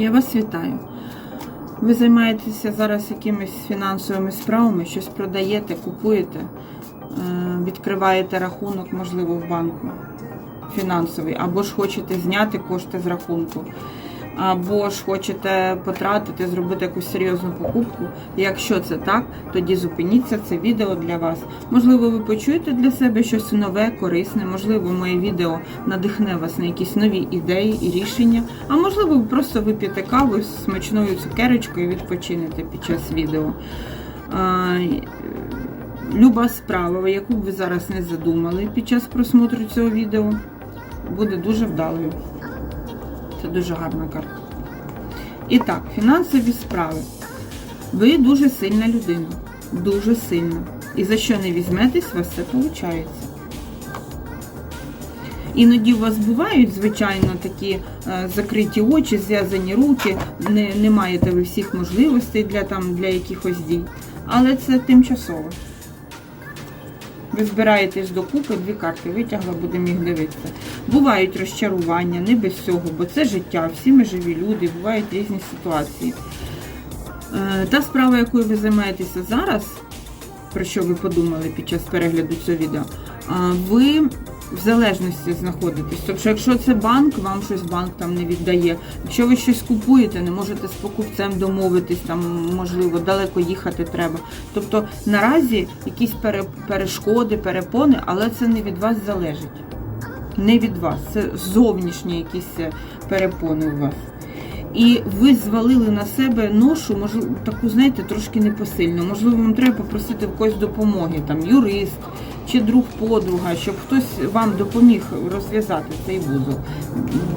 Я вас вітаю. Ви займаєтеся зараз якимись фінансовими справами, щось продаєте, купуєте, е, відкриваєте рахунок, можливо, в банку фінансовий, або ж хочете зняти кошти з рахунку, або ж хочете потратити, зробити якусь серйозну покупку. Якщо це так, тоді зупиніться це відео для вас. Можливо, ви почуєте для себе щось нове, корисне, можливо, моє відео надихне вас на якісь нові ідеї і рішення. А можливо, ви просто вип'єте каву з смачною цукерочкою і відпочинете під час відео. Люба справа, яку б ви зараз не задумали під час просмотру цього відео, буде дуже вдалою. Це дуже гарна карта. І так, фінансові справи. Ви дуже сильна людина. Дуже сильна. І за що не візьметесь, у вас все виходить. Іноді у вас бувають, звичайно, такі е, закриті очі, зв'язані руки, не, не маєте ви всіх можливостей для, там, для якихось дій. Але це тимчасово. Ви збираєтесь докупи, дві карти витягла, будемо їх дивитися. Бувають розчарування, не без цього, бо це життя, всі ми живі люди, бувають різні ситуації. Е, Та справа, якою ви займаєтеся зараз, про що ви подумали під час перегляду цього відео, ви в залежності знаходитесь. Тобто, якщо це банк, вам щось банк там не віддає. Якщо ви щось купуєте, не можете з покупцем домовитись, там можливо далеко їхати треба. Тобто наразі якісь пере- перешкоди, перепони, але це не від вас залежить. Не від вас, це зовнішні якісь е, перепони у вас. І ви звалили на себе ношу, можливо, таку, знаєте, трошки непосильну. Можливо, вам треба попросити в когось допомоги, там юрист чи друг подруга, щоб хтось вам допоміг розв'язати цей вузол.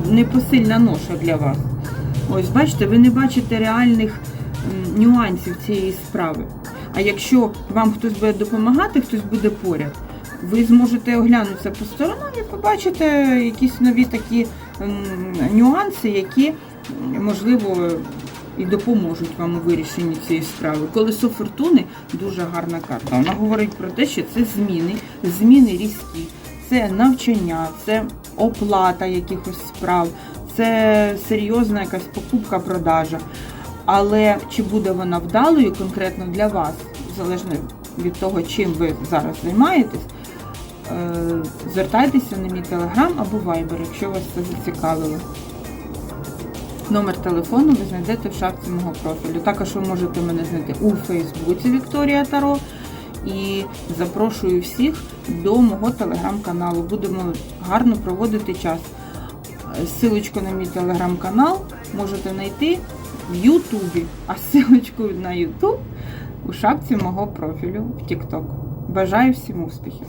Непосильна ноша для вас. Ось, бачите, ви не бачите реальних нюансів цієї справи. А якщо вам хтось буде допомагати, хтось буде поряд, ви зможете оглянутися по сторонам і побачите якісь нові такі нюанси, які, можливо, і допоможуть вам у вирішенні цієї справи. Колесо фортуни дуже гарна карта. Вона говорить про те, що це зміни, зміни різкі, це навчання, це оплата якихось справ, це серйозна якась покупка, продажа. Але чи буде вона вдалою конкретно для вас, залежно від того, чим ви зараз займаєтесь, е, звертайтеся на мій телеграм або вайбер, якщо вас це зацікавило. Номер телефону ви знайдете в шапці мого профілю. Також ви можете мене знайти у Фейсбуці Вікторія Таро. І запрошую всіх до мого телеграм-каналу. Будемо гарно проводити час. Силочку на мій телеграм-канал можете знайти в Ютубі, а силочку на Ютуб у шапці мого профілю в TikTok. Бажаю всім успіхів!